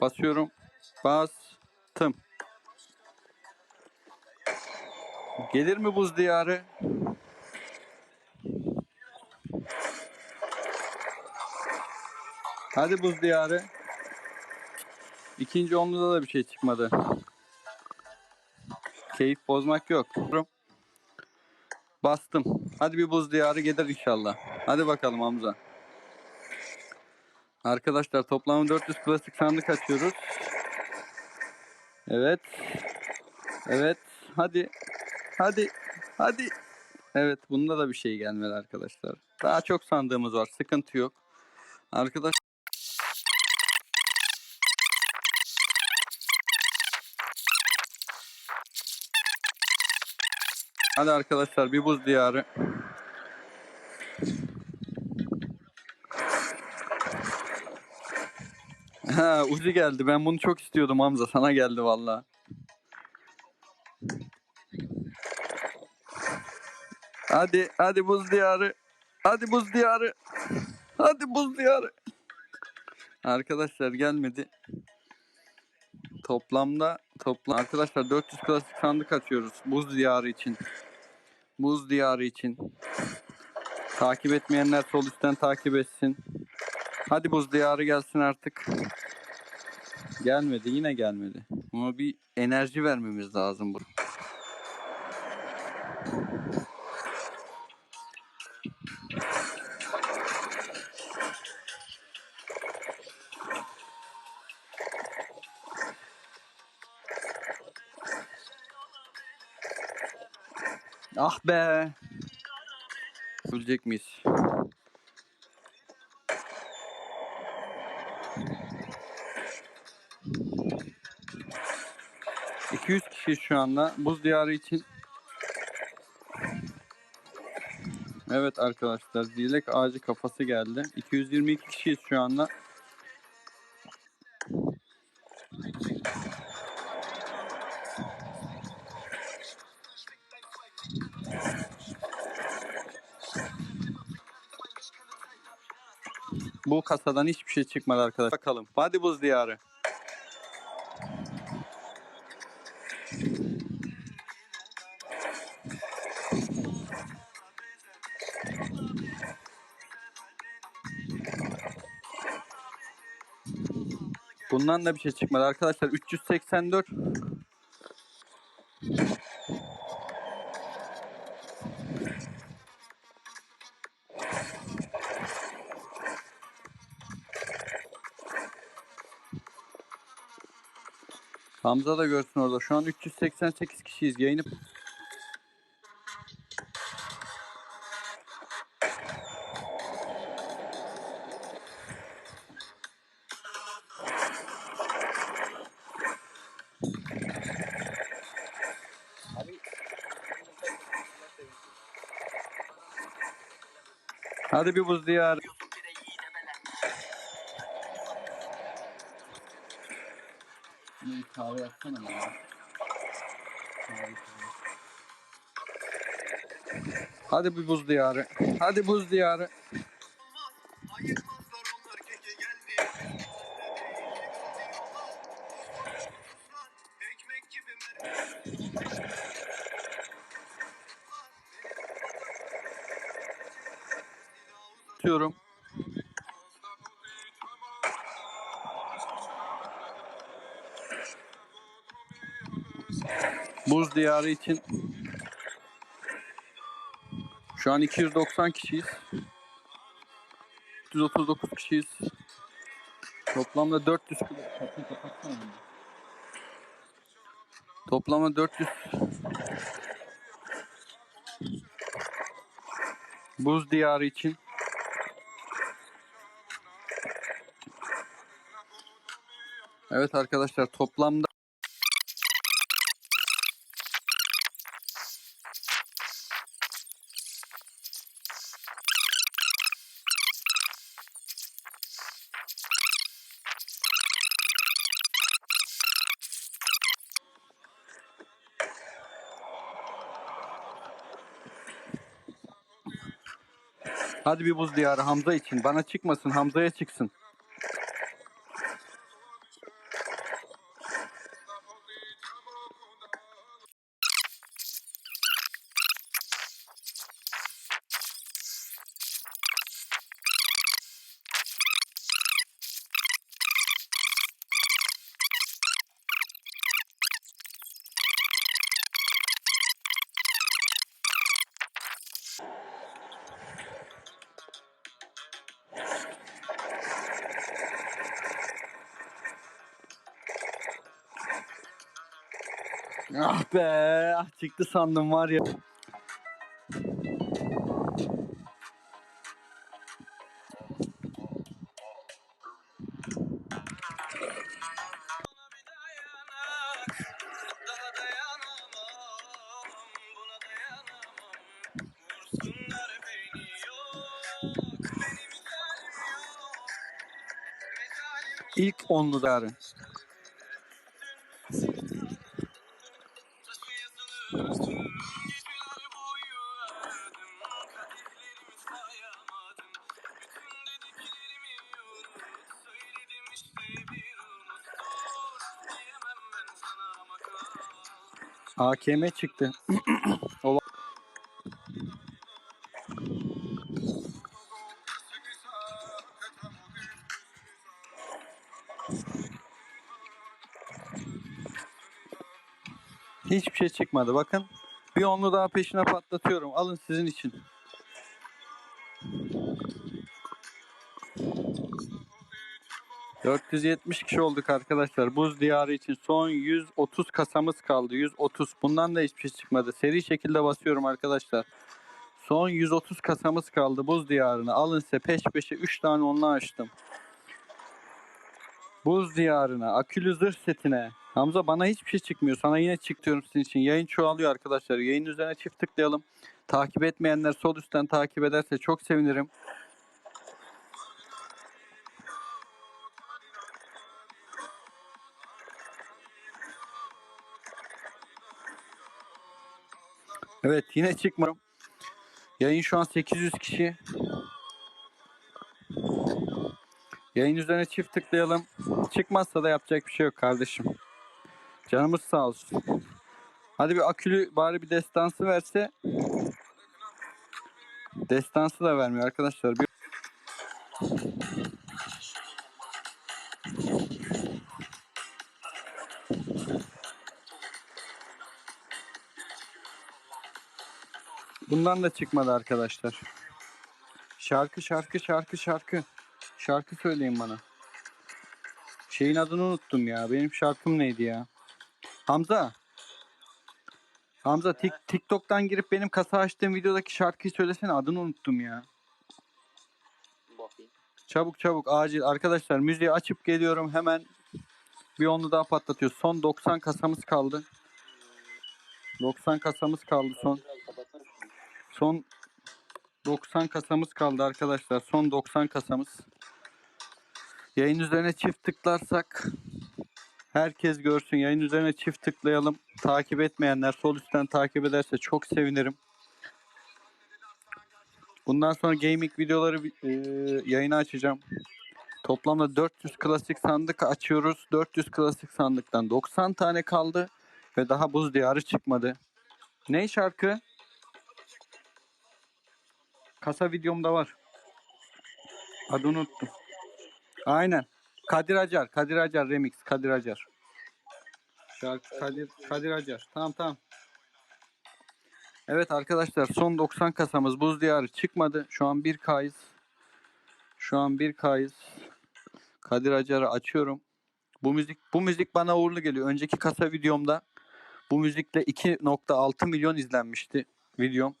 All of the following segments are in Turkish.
Basıyorum. Bastım. Gelir mi buz diyarı? Hadi buz diyarı. İkinci onluda da bir şey çıkmadı. Keyif bozmak yok. Bastım. Hadi bir buz diyarı gelir inşallah. Hadi bakalım Hamza. Arkadaşlar toplam 400 klasik sandık açıyoruz. Evet. Evet. Hadi. Hadi. Hadi. Evet bunda da bir şey gelmedi arkadaşlar. Daha çok sandığımız var. Sıkıntı yok. Arkadaş Hadi arkadaşlar bir buz diyarı. Uzi geldi. Ben bunu çok istiyordum Hamza. Sana geldi valla. Hadi hadi buz diyarı. Hadi buz diyarı. Hadi buz diyarı. Arkadaşlar gelmedi. Toplamda toplam arkadaşlar 400 klasik sandık açıyoruz buz diyarı için. Buz diyarı için. Takip etmeyenler sol üstten takip etsin. Hadi buz diyarı gelsin artık. Gelmedi yine gelmedi. Ama bir enerji vermemiz lazım bu. Ah be. Ölecek miyiz? ...200 kişi şu anda buz diyarı için. Evet arkadaşlar dilek ağacı kafası geldi. 222 kişiyiz şu anda. Bu kasadan hiçbir şey çıkmadı arkadaşlar. Bakalım. Hadi buz diyarı. Bundan da bir şey çıkmadı arkadaşlar. 384 Hamza da görsün orada. Şu an 388 kişiyiz. Yayını Hadi bir buz diyarı. Bir kahve yapsana ya. Hadi bir buz diyarı. Hadi buz diyarı. Tutuyorum. Buz diyarı için şu an 290 kişiyiz. 339 kişiyiz. Toplamda 400 kilo. Toplamda 400 Buz diyarı için Evet arkadaşlar toplamda Hadi bir buz diyarı Hamza için. Bana çıkmasın Hamza'ya çıksın. Ah be ah çıktı sandım var ya. Buna bir dayanak AKM çıktı. Ola- Hiçbir şey çıkmadı bakın. Bir onlu daha peşine patlatıyorum. Alın sizin için. ...470 kişi olduk arkadaşlar. Buz diyarı için son 130 kasamız kaldı. 130. Bundan da hiçbir şey çıkmadı. Seri şekilde basıyorum arkadaşlar. Son 130 kasamız kaldı buz diyarına. Alın size peş peşe 3 tane onunla açtım. Buz diyarına, akülü zırh setine. Hamza bana hiçbir şey çıkmıyor. Sana yine çık diyorum sizin için. Yayın çoğalıyor arkadaşlar. Yayın üzerine çift tıklayalım. Takip etmeyenler sol üstten takip ederse çok sevinirim. Evet yine çıkmıyorum. Yayın şu an 800 kişi. Yayın üzerine çift tıklayalım. Çıkmazsa da yapacak bir şey yok kardeşim. Canımız sağ olsun. Hadi bir akülü bari bir destansı verse. Destansı da vermiyor arkadaşlar. Bir... Bundan da çıkmadı arkadaşlar. Şarkı şarkı şarkı şarkı. Şarkı söyleyin bana. Şeyin adını unuttum ya. Benim şarkım neydi ya? Hamza. Hamza Tik- TikTok'tan girip benim kasa açtığım videodaki şarkıyı söylesene. Adını unuttum ya. Çabuk çabuk acil. Arkadaşlar müziği açıp geliyorum. Hemen bir onlu daha patlatıyor. Son 90 kasamız kaldı. 90 kasamız kaldı son. Son 90 kasamız kaldı arkadaşlar. Son 90 kasamız. Yayın üzerine çift tıklarsak herkes görsün. Yayın üzerine çift tıklayalım. Takip etmeyenler sol üstten takip ederse çok sevinirim. Bundan sonra gaming videoları e, yayına açacağım. Toplamda 400 klasik sandık açıyoruz. 400 klasik sandıktan 90 tane kaldı ve daha buz diyarı çıkmadı. Ne şarkı? Kasa videomda var. Adını unuttum. Aynen. Kadir Acar. Kadir Acar remix. Kadir Acar. Şarkı Kadir, Kadir Acar. Tamam tamam. Evet arkadaşlar son 90 kasamız buz diyarı çıkmadı. Şu an 1K'yız. Şu an 1K'yız. Kadir Acar'ı açıyorum. Bu müzik bu müzik bana uğurlu geliyor. Önceki kasa videomda bu müzikle 2.6 milyon izlenmişti videom.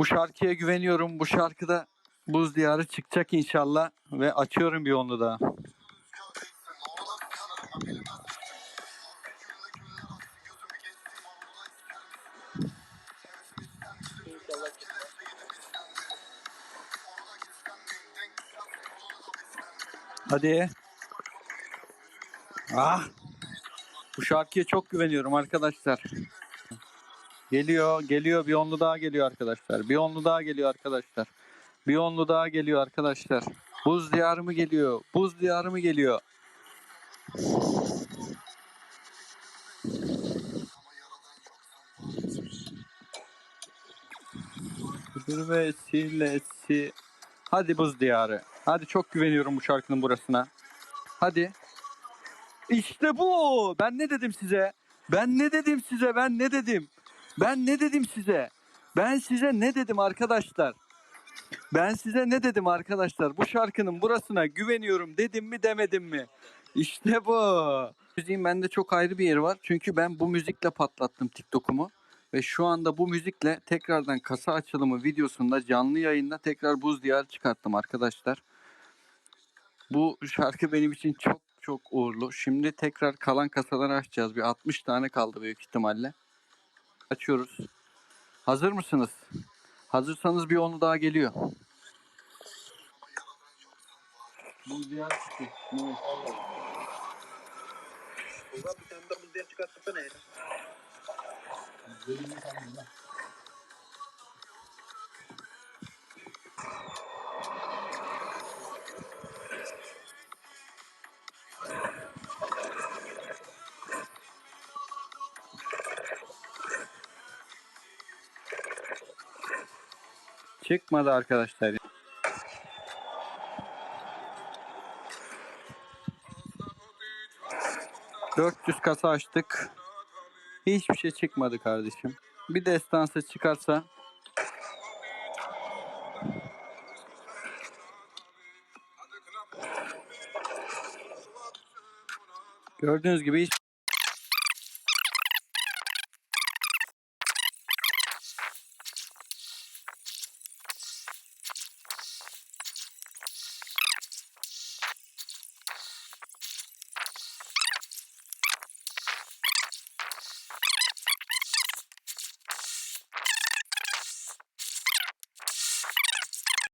Bu şarkıya güveniyorum. Bu şarkıda Buz Diyarı çıkacak inşallah ve açıyorum bir onu daha. Hadi. Ah. Bu şarkıya çok güveniyorum arkadaşlar. Geliyor, geliyor. Bir onlu daha geliyor arkadaşlar. Bir onlu daha geliyor arkadaşlar. Bir onlu daha geliyor arkadaşlar. Buz diyarı mı geliyor? Buz diyarı mı geliyor? Huzur vesilesi. Hadi buz diyarı. Hadi çok güveniyorum bu şarkının burasına. Hadi. İşte bu. Ben ne dedim size? Ben ne dedim size? Ben ne dedim? Ben ne dedim size? Ben size ne dedim arkadaşlar? Ben size ne dedim arkadaşlar? Bu şarkının burasına güveniyorum dedim mi demedim mi? İşte bu. Müziğin bende çok ayrı bir yeri var. Çünkü ben bu müzikle patlattım TikTok'umu. Ve şu anda bu müzikle tekrardan kasa açılımı videosunda canlı yayında tekrar buz diyar çıkarttım arkadaşlar. Bu şarkı benim için çok çok uğurlu. Şimdi tekrar kalan kasaları açacağız. Bir 60 tane kaldı büyük ihtimalle. Açıyoruz. Hazır mısınız? Hazırsanız bir onu daha geliyor. Buz diyar çıktı. Evet. Ulan bir tane de buz diye çıkartsana ya. Çıkmadı arkadaşlar. ...400 kasa açtık. Hiçbir şey çıkmadı kardeşim. Bir destansı çıkarsa... Gördüğünüz gibi hiç